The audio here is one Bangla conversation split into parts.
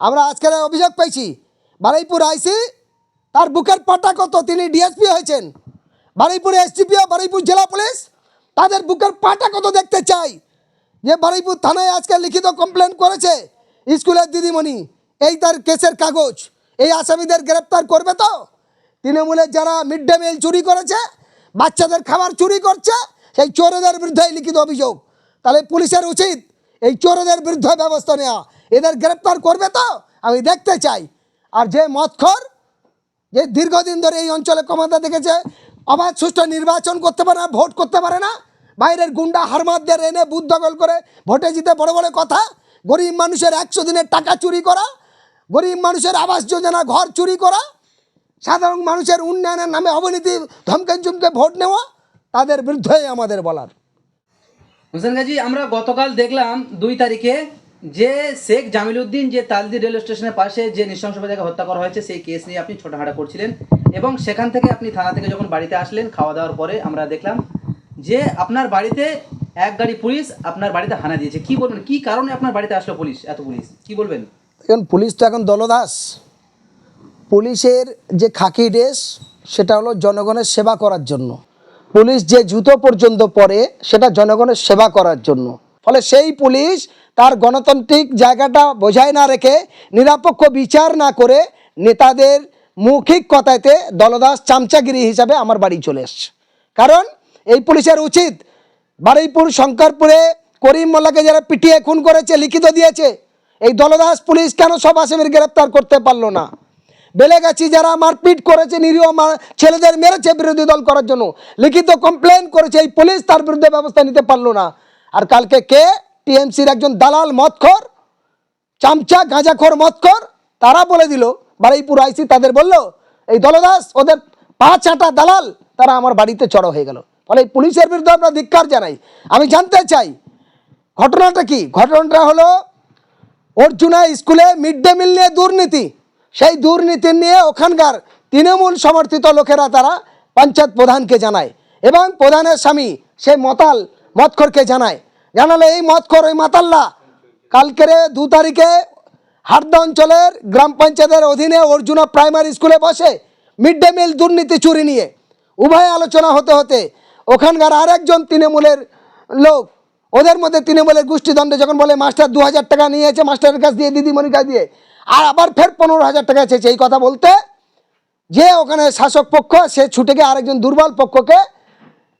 আমরা আজকের অভিযোগ পেয়েছি। বারুইপুর আইসি, তার বুকের পাটা কত? তিনি ডিএসপি হয়েছেন। বারুইপুর এসডিপিও বারুইপুর জেলা পুলিশ, তাদের বুকের পাটা কত দেখতে চাই? যে বারুইপুর থানায় আজকে লিখিত কমপ্লেন করেছে স্কুলের দিদিমণি, এই তার কেসের কাগজ। এই আসামিদের গ্রেপ্তার করবে তো? তৃণমূলের যারা মিড ডে মিল চুরি করেছে, বাচ্চাদের খাবার চুরি করছে, সেই চোরেদের বিরুদ্ধে লিখিত অভিযোগ। তাহলে পুলিশের উচিত এই চোরদের বিরুদ্ধে ব্যবস্থা নেওয়া এদের গ্রেপ্তার করবে তো? আমি দেখতে চাই। আর যে মৎখর যে দীর্ঘদিন ধরে এই অঞ্চলে ক্ষমতা দেখেছে, অবাধ সুষ্ঠু নির্বাচন করতে পারে না, ভোট করতে পারে না, বাইরের গুন্ডা হারমাদদের এনে বুথ দখল করে ভোটে জিতে বড় বড় কথা, গরিব মানুষের একশো দিনের টাকা চুরি করা, গরিব মানুষের আবাস যোজনা ঘর চুরি করা, সাধারণ মানুষের উন্নয়নের নামে অবনীতি ধমকে চুমকে ভোট নেওয়া, তাদের বিরুদ্ধেই আমাদের বলার। হোসেন গাজী আমরা গতকাল দেখলাম দুই তারিখে যে শেখ জামিল উদ্দিন যে তালদি রেল স্টেশনের পাশে যে নৃশংসভাবে হত্যা করা হয়েছে, সেই কেস নিয়ে আপনি ছোটাহাঁটা করছিলেন এবং সেখান থেকে আপনি থানা থেকে যখন বাড়িতে আসলেন, খাওয়া দাওয়ার পরে আমরা দেখলাম যে আপনার বাড়িতে এক গাড়ি পুলিশ আপনার বাড়িতে হানা দিয়েছে। কি বলবেন? কি কারণে আপনার বাড়িতে আসলো পুলিশ, এত পুলিশ? কি বলবেন? এখন পুলিশ তো এখন দলদাস। পুলিশের যে খাকি ড্রেস, সেটা হলো জনগণের সেবা করার জন্য। পুলিশ যে জুতো পর্যন্ত পরে, সেটা জনগণের সেবা করার জন্য। ফলে সেই পুলিশ তার গণতান্ত্রিক জায়গাটা বোঝায় না রেখে, নিরপেক্ষ বিচার না করে নেতাদের মৌখিক কথাতে দলদাস চামচাগিরি হিসাবে আমার বাড়ি চলে এসছে। কারণ এই পুলিশের উচিত বারুইপুর, শঙ্করপুরে করিম মোল্লাকে যারা পিটিয়ে খুন করেছে, লিখিত দিয়েছে, এই দলদাস পুলিশ কেন সব আসামির গ্রেপ্তার করতে পারল না? বেলেগাছি যারা মারপিট করেছে, নিরীহ ছেলেদের মেরেছে বিরোধী দল করার জন্য। লিখিত কমপ্লেন করেছে, এই পুলিশ তার বিরুদ্ধে ব্যবস্থা নিতে পারল না। আর কালকে কে? টিএমসির একজন দালাল মদখর চামচা গাঁজাখোর মদখর তারা বলে দিল, বারুইপুর আইসি তাদের বলল, এই দলদাস, ওদের পাঁচ আটা দালাল, তারা আমার বাড়িতে চড়ো হয়ে গেল। ফলে পুলিশের বিরুদ্ধে আমরা ধিক্কার জানাই। আমি জানতে চাই, ঘটনাটা কি? ঘটনাটা হলো অর্জুনা স্কুলে মিড ডে মিল নিয়ে দুর্নীতি। সেই দুর্নীতি নিয়ে ওখানকার তৃণমূল সমর্থিত লোকেরা তারা পঞ্চায়েত প্রধানকে জানায় এবং প্রধানের স্বামী সে মতাল মৎখরকে জানায়। জানালে এই মৎখর, ওই মাতাল্লা কালকেরে দু তারিখে হারদা অঞ্চলের গ্রাম পঞ্চায়েতের অধীনে অর্জুনা প্রাইমারি স্কুলে বসে মিড ডে মিল দুর্নীতি চুরি নিয়ে উভয় আলোচনা হতে হতে ওখানকার আরেকজন তৃণমূলের লোক, ওদের মধ্যে তৃণমূলের গোষ্ঠীদ্বন্দ্বে যখন বলে, মাস্টার দু হাজার টাকা নিয়েছে, মাস্টারের কাছ দিয়ে, দিদিমণির কাছ দিয়ে আর আবার ফের পনেরো হাজার টাকা চেয়েছে এই কথা বলতে। যে ওখানে শাসক পক্ষ, সে ছুটে গিয়ে আরেকজন দুর্বল পক্ষকে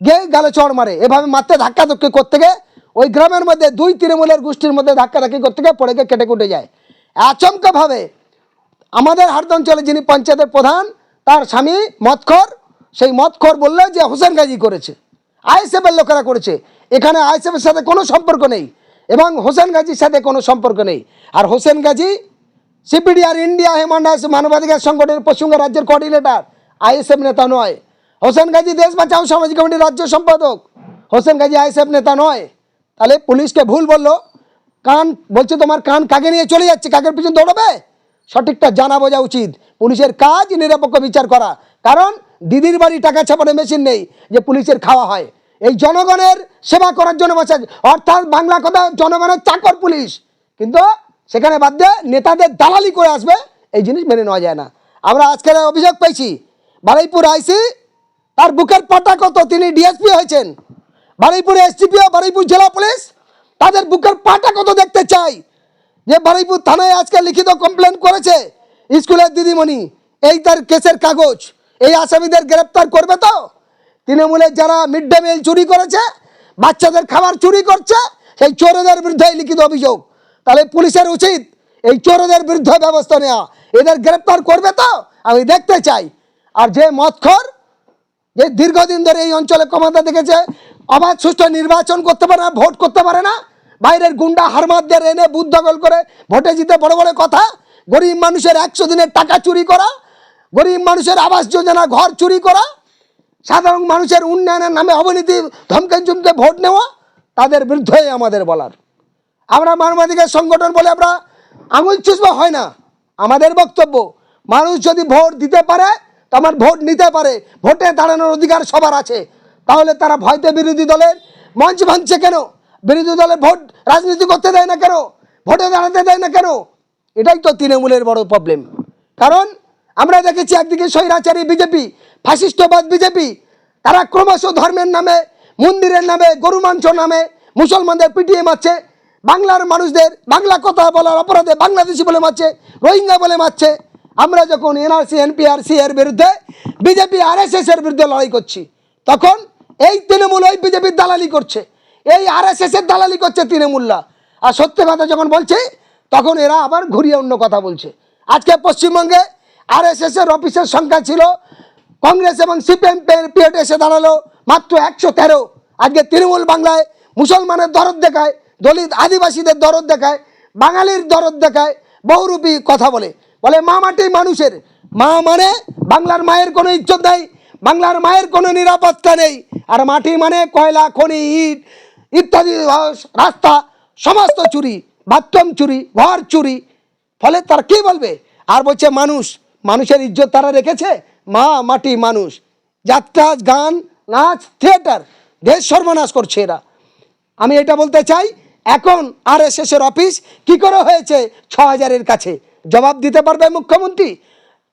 গিয়ে গালে চড় মারে। এভাবে মারতে ধাক্কা ধক্কি করতে গিয়ে ওই গ্রামের মধ্যে দুই তৃণমূলের গোষ্ঠীর মধ্যে ধাক্কা ধাক্কি করতে গিয়ে পড়ে গিয়ে কেটে কুটে যায়। আচমকাভাবে আমাদের হারদ অঞ্চলে যিনি পঞ্চায়েতের প্রধান, তার স্বামী মৎখর, সেই মৎখর বললে যে হোসেন গাজী করেছে। আইএসএফের লোকেরা করেছে। এখানে আইএসএফের সাথে কোনো সম্পর্ক নেই এবং হোসেন গাজীর সাথে কোনো সম্পর্ক নেই। আর Hossain Gazi CPDR India human rights মানবাধিকার সংগঠনের পশ্চিমবঙ্গ রাজ্যের কোঅর্ডিনেটর আইএসএফ নেতা নয় হোসেন গাজী দেশ বাঁচাও সামাজিক কমিটির রাজ্য সম্পাদক হোসেন গাজী আইএসএফ নেতা নয় তাহলে পুলিশকে ভুল বলল কান বলছে তোমার কান কাকে নিয়ে চলে যাচ্ছে, কাকের পিছনে দৌড়াবে? সঠিকটা জানা বোঝা উচিত। পুলিশের কাজ নিরপেক্ষ বিচার করা। কারণ দিদির বাড়ি টাকা ছাপানো মেশিন নেই যে পুলিশের খাওয়া হয়। এই জনগণের সেবা করার জন্য বসে অর্থাৎ বাংলা কথা, জনগণের চাকর পুলিশ। কিন্তু সেখানে বাদ দিয়ে নেতাদের দালালি করে আসবে, এই জিনিস মেনে নেওয়া যায় না। আমরা আজকের অভিযোগ পেয়েছি, বারুইপুর আইসি, তার বুকের পাটা কত? তিনি ডিএসপি হয়েছেন। বারুইপুর এসডিপিও বারুইপুর জেলা পুলিশ, তাদের বুকের পাটা কত দেখতে চাই? যে বারুইপুর থানায় আজকে লিখিত কমপ্লেন করেছে স্কুলের দিদিমণি, এই তার কেসের কাগজ, এই আসামিদের গ্রেপ্তার করবে তো? তৃণমূলের যারা মিড ডে মিল চুরি করেছে, বাচ্চাদের খাবার চুরি করছে, সেই চোরেদের বিরুদ্ধে লিখিত অভিযোগ। তাহলে পুলিশের উচিত এই চোরেদের বিরুদ্ধে ব্যবস্থা নেওয়া। এদের গ্রেপ্তার করবে তো? আমি দেখতে চাই। আর যে মৎখর যে দীর্ঘদিন ধরে এই অঞ্চলে ক্ষমতা দেখেছে, অবাধ, সুষ্ঠু নির্বাচন করতে পারে না, ভোট করতে পারে না, বাইরের গুন্ডা হারমাদদের এনে বুথ দখল করে ভোটে জিতে বড় বড় কথা, গরিব মানুষের একশো দিনের টাকা চুরি করা, গরিব মানুষের আবাস যোজনা ঘর চুরি করা, সাধারণ মানুষের উন্নয়নের নামে অবনীতি ধমকে চুমকে ভোট নেওয়া, তাদের বিরুদ্ধেই আমাদের বলার। আমরা মানবাধিকার সংগঠন বলে আমরা আঙুল চুষবা, হয় না। আমাদের বক্তব্য, মানুষ যদি ভোট দিতে পারে, তো আমার ভোট নিতে পারে। ভোটে দাঁড়ানোর অধিকার সবার আছে। তাহলে তারা ভয়তে বিরোধী দলের মঞ্চ ভাঙছে কেন? বিরোধী দলের ভোট রাজনীতি করতে দেয় না কেন? ভোটে দাঁড়াতে দেয় না কেন? এটাই তো তৃণমূলের বড় প্রবলেম কারণ আমরা দেখেছি একদিকে স্বৈরাচারী বিজেপি, ফাসিস্টবাদ বিজেপি, তারা ক্রমশ ধর্মের নামে, মন্দিরের নামে গরু মাংস নামে মুসলমানদের পিটিয়ে মারছে। বাংলার মানুষদের বাংলা কথা বলার অপরাধে বাংলাদেশি বলে মারছে, রোহিঙ্গা বলে মারছে। আমরা যখন এনআরসি, এনপিআরসি এর বিরুদ্ধে বিজেপি আরএসএস এর বিরুদ্ধে লড়াই করছি, তখন এই তৃণমূল ওই বিজেপির দালালি করছে। এই আরএসএস এর দালালি করছে তৃণমূলরা। আর সত্যি কথা যখন বলছে, তখন এরা আবার ঘুরিয়ে অন্য কথা বলছে। আজকে পশ্চিমবঙ্গে আরএসএস এর অফিসের সংখ্যা ছিল, কংগ্রেস এবং সিপিএম পিএড এসে দাঁড়াল মাত্র একশো তেরো। আজকে তৃণমূল বাংলায় মুসলমানের দরদ দেখায় দলিত আদিবাসীদের দরদ দেখায়, বাঙালির দরদ দেখায়, বহুরূপী কথা বলে। বলে, মা মাটি মানুষের। মা মানে বাংলার মায়ের কোনো ইজ্জত নেই, বাংলার মায়ের কোনো নিরাপত্তা নেই। আর মাটি মানে কয়লা, খনি, ইট, ইত্যাদি রাস্তা, সমস্ত চুরি, বাথরুম চুরি, ঘর চুরি। ফলে তার কি বলবে? আর বলছে, মানুষ, মানুষের ইজ্জত তারা রেখেছে? মা মাটি মানুষ। যাত্রা গান, নাচ, থিয়েটার, দেশ সর্বনাশ করছে এরা। আমি এটা বলতে চাই এখন আর এস এর অফিস কি করে হয়েছে? ছ হাজারের কাছে। জবাব দিতে পারবে মুখ্যমন্ত্রী?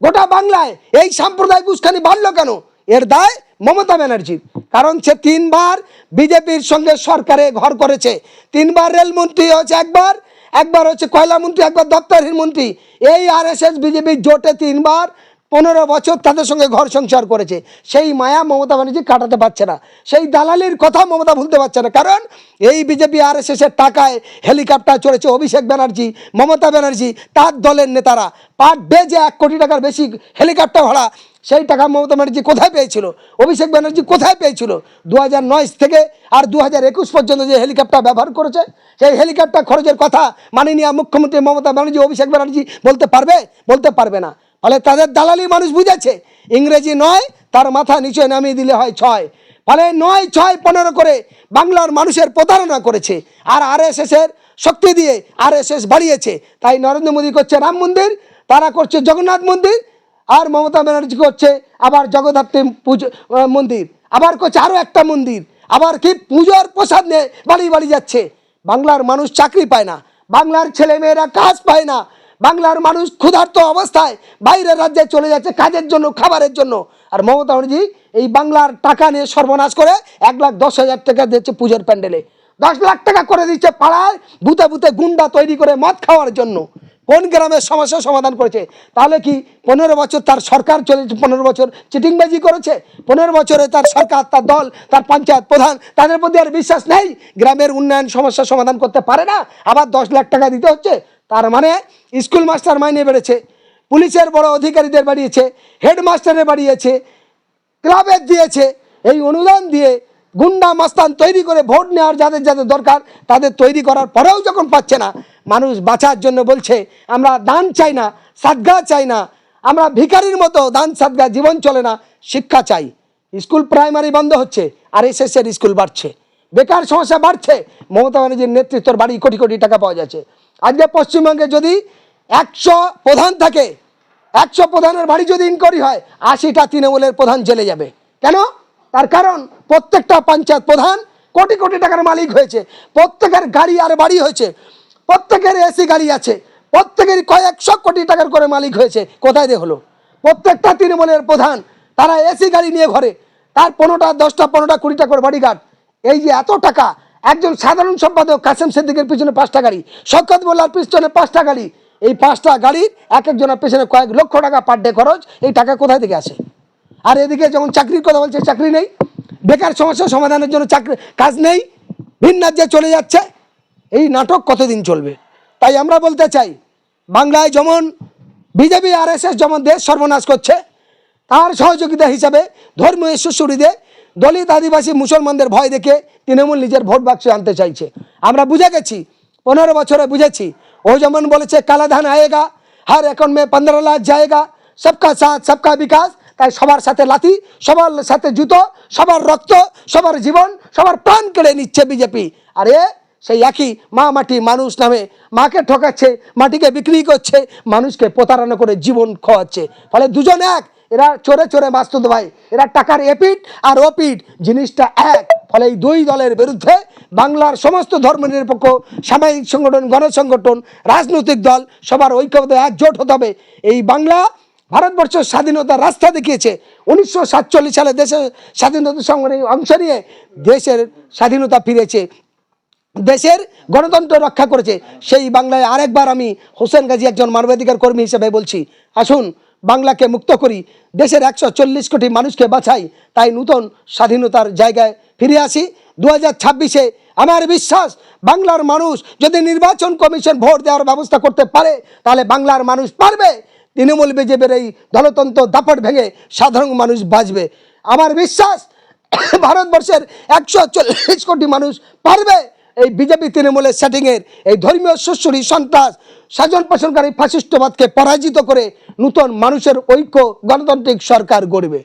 গোটা বাংলায় এই সাম্প্রদায়িক উস্কানি বাড়লো কেন? এর দায় মমতা ব্যানার্জির। কারণ সে তিনবার বিজেপির সঙ্গে সরকারে ঘর করেছে। তিনবার রেলমন্ত্রী হচ্ছে একবার একবার হচ্ছে কয়লা মন্ত্রী একবার দপ্তরহীন মন্ত্রী। এই আর এস এস বিজেপির জোটে তিনবার পনেরো বছর তাদের সঙ্গে ঘর সংসার করেছে। সেই মায়া মমতা ব্যানার্জি কাটাতে পারছে না। সেই দালালির কথা মমতা ভুলতে পারছে না। কারণ এই বিজেপি আর এস এর টাকায় হেলিকপ্টার চড়েছে অভিষেক ব্যানার্জি, মমতা ব্যানার্জি, তার দলের নেতারা। পার ডে যে এক কোটি টাকার বেশি হেলিকপ্টার ভাড়া, সেই টাকা মমতা ব্যানার্জি কোথায় পেয়েছিল? অভিষেক ব্যানার্জি কোথায় পেয়েছিল? দু হাজার নয় থেকে আর দু হাজার একুশ পর্যন্ত যে হেলিকপ্টার ব্যবহার করেছে, সেই হেলিকপ্টার খরচের কথা মাননীয় মুখ্যমন্ত্রী মমতা ব্যানার্জি, অভিষেক ব্যানার্জি বলতে পারবে? বলতে পারবে না। ফলে তাদের দালালি মানুষ বুঝেছে। ইংরেজি নয়, তার মাথা নিচে নামিয়ে দিলে হয় ছয়। ফলে নয়, ছয়, পনেরো করে বাংলার মানুষের প্রতারণা করেছে। আর আর এর শক্তি দিয়ে আর এস এস বাড়িয়েছে। তাই নরেন্দ্র মোদী করছে রাম মন্দির, তারা করছে জগন্নাথ মন্দির, আর মমতা ব্যানার্জি করছে আবার জগদ্ধাত্রী পুজো মন্দির। আবার করছে আরও একটা মন্দির। আবার কি পুজোর প্রসাদ নিয়ে বাড়ি বাড়ি যাচ্ছে। বাংলার মানুষ চাকরি পায় না। বাংলার ছেলে মেয়েরা কাজ পায় না। বাংলার মানুষ ক্ষুধার্ত অবস্থায় বাইরের রাজ্যে চলে যাচ্ছে কাজের জন্য, খাবারের জন্য। আর মমতা ব্যানার্জি এই বাংলার টাকা নিয়ে সর্বনাশ করে এক লাখ দশ হাজার টাকা দিচ্ছে পুজোর প্যান্ডেলে। দশ লাখ টাকা করে দিচ্ছে পাড়ায় বুতে বুতে গুন্ডা তৈরি করে মদ খাওয়ার জন্য। কোন গ্রামের সমস্যা সমাধান করেছে? তাহলে কি পনেরো বছর তার সরকার চলেছে পনেরো বছর চিটিংবাজি করেছে? পনেরো বছরে তার সরকার, তার দল, তার পঞ্চায়েত প্রধান, তাদের প্রতি আর বিশ্বাস নেই? গ্রামের উন্নয়ন সমস্যা সমাধান করতে পারে না? আবার দশ লাখ টাকা দিতে হচ্ছে? তার মানে স্কুল মাস্টার মাইনে বেড়েছে, পুলিশের বড় অধিকারীদের বাড়িয়েছে, হেডমাস্টারের বাড়িয়েছে, ক্লাবের দিয়েছে, এই অনুদান দিয়ে গুন্ডা মাস্তান তৈরি করে ভোট নেওয়ার যাদের যাদের দরকার তাদের তৈরি করার পরেও যখন পাচ্ছে না, মানুষ বাঁচার জন্য বলছে, আমরা দান চাই না, সাদগা চাই না, আমরা ভিখারির মতো দান সাদগা জীবন চলে না, শিক্ষা চাই। স্কুল প্রাইমারি বন্ধ হচ্ছে, আর এস এর স্কুল বাড়ছে। বেকার সমস্যা বাড়ছে, মমতা ব্যানার্জির নেতৃত্বর বাড়ি কোটি কোটি টাকা পাওয়া যাচ্ছে। আজকে পশ্চিমবঙ্গে যদি একশো প্রধান থাকে, একশো প্রধানের বাড়ি যদি ইনকোয়ারি হয়, আশিটা তৃণমূলের প্রধান জেলে যাবে। কেন? তার কারণ প্রত্যেকটা পঞ্চায়েত প্রধান কোটি কোটি টাকার মালিক হয়েছে, প্রত্যেকের গাড়ি আর বাড়ি হয়েছে, প্রত্যেকের এসি গাড়ি আছে, প্রত্যেকের কয়েকশো কোটি টাকার করে মালিক হয়েছে, কোথায় দিয়ে হলো? প্রত্যেকটা তৃণমূলের প্রধান, তারা এসি গাড়ি নিয়ে ঘরে, তার পনেরোটা, দশটা, পনেরোটা, কুড়িটা করে বডিগার্ড এই যে এত টাকা একজন সাধারণ সম্পাদক কাসেম সিদ্দিকের পিছনে পাঁচটা গাড়ি, শওকত মোল্লার পিছনে পাঁচটা গাড়ি। এই পাঁচটা গাড়ির এক একজনের পেছনে কয়েক লক্ষ টাকা পার ডে খরচ, এই টাকা কোথায় থেকে আসে? আর এদিকে যখন চাকরির কথা বলছে, চাকরি নেই, বেকার সমস্যা সমাধানের জন্য চাকরি, কাজ নেই, ভিন রাজ্যে চলে যাচ্ছে, এই নাটক কতদিন চলবে? তাই আমরা বলতে চাই, বাংলায় যেমন বিজেপি আর এস এস যেমন দেশ সর্বনাশ করছে, তার সহযোগিতা হিসাবে ধর্মীয় সুশুরীদের দলিত আদিবাসী মুসলমানদের ভয় দেখে তৃণমূল নিজের ভোট বাক্সে আনতে চাইছে। আমরা বুঝে গেছি, পনেরো বছরে বুঝেছি। ও যেমন বলেছে কালাধান আয়েগা, হার এখন মে পনেরো লাখ জায়গা সবকা সাথ, সবকা বিকাশ। তাই সবার সাথে লাথি, সবার সাথে জুতো, সবার রক্ত, সবার জীবন, সবার প্রাণ কেড়ে নিচ্ছে বিজেপি। আর এ সেই একই মা মাটি মানুষ নামে মাকে ঠকাচ্ছে, মাটিকে বিক্রি করছে, মানুষকে প্রতারণা করে জীবন খোয়াচ্ছে। ফলে দুজন এক এরা চোরে চোরে বাস্তব ভাই। এরা টাকার এপিট আর ওপিট জিনিসটা এক। ফলে এই দুই দলের বিরুদ্ধে বাংলার সমস্ত ধর্মনিরপেক্ষ সামাজিক সংগঠন, গণসংগঠন, রাজনৈতিক দল সবার ঐক্যবদ্ধ একজোট হতে হবে। এই বাংলা ভারতবর্ষ স্বাধীনতার রাস্তা দেখিয়েছে। উনিশশো সাতচল্লিশ সালে দেশের স্বাধীনতা সংগ্রামে অংশ নিয়ে দেশের স্বাধীনতা ফিরেছে। দেশের গণতন্ত্র রক্ষা করেছে। সেই বাংলায় আরেকবার আমি হোসেন গাজী একজন মানবাধিকার কর্মী হিসেবে বলছি। আসুন বাংলাকে মুক্ত করি। দেশের একশো চল্লিশ কোটি মানুষকে বাঁচাই, তাই নূতন স্বাধীনতার জায়গায় ফিরে আসি। দু হাজার ছাব্বিশে আমার বিশ্বাস, বাংলার মানুষ যদি নির্বাচন কমিশন ভোট দেওয়ার ব্যবস্থা করতে পারে, তাহলে বাংলার মানুষ পারবে। তৃণমূল বিজেপির এই দলতন্ত্র দাপট ভেঙে সাধারণ মানুষ বাঁচবে। আমার বিশ্বাস, ভারতবর্ষের একশো চল্লিশ কোটি মানুষ পারবে। এই বিজেপি তৃণমূলের সেটিংয়ের এই ধর্মীয় সুশ্রী সন্ত্রাস স্বজন পোষণকারী ফাশিষ্টবাদকে পরাজিত করে নূতন মানুষের ঐক্য গণতান্ত্রিক সরকার গড়বে।